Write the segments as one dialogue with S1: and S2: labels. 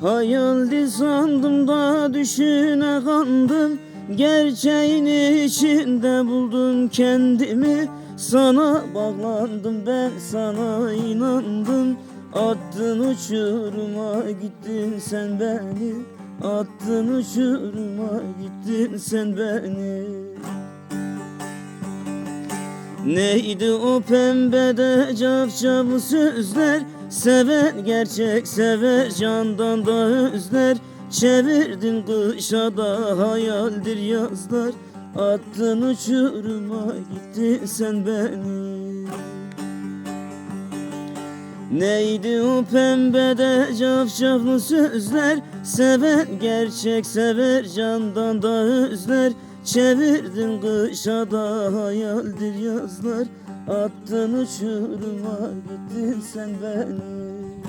S1: Hayaldi sandım da düşüne kandım. Gerçeğin içinde buldum kendimi. Sana bağlandım ben sana inandım. Attın uçuruma gittin sen beni. Attın uçuruma gittin sen beni. Neydi o pembede cafcaflı sözler Seven gerçek sever candan da özler. Çevirdin kışa da hayaldir yazlar. Attın uçuruma gittin sen beni. Neydi o pembede cafcaflı sözler? Seven gerçek sever candan da özler Çevirdin kışa da hayaldir yazlar. Attın uçuruma gittin sen beni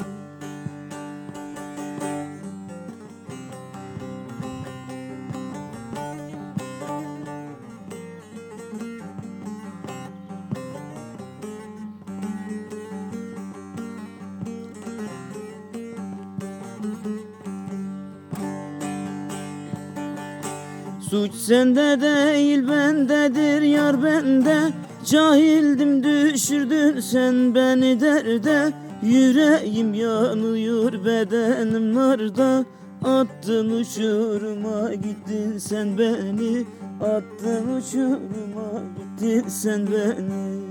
S1: Suç sende değil bendedir yar bende. Cahildim düşürdün sen beni derde. Yüreğim yanıyor bedenim narda. Attın uçuruma gittin sen beni. Attın uçuruma gittin sen beni.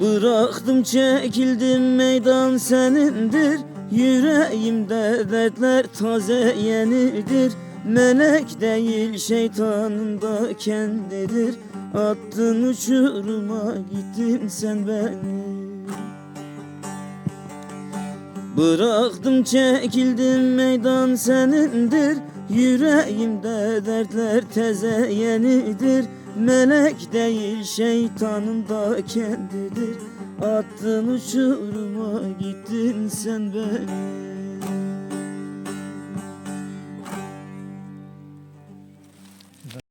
S1: Bıraktım çekildim meydan senindir Yüreğimde dertler taze yenidir Melek değil şeytanın da kendidir. Attın uçuruma gittin sen beni. Bıraktım çekildim meydan senindir. Yüreğimde dertler teze yenidir Melek değil şeytanın da kendidir Attın uçuruma gittin sen beni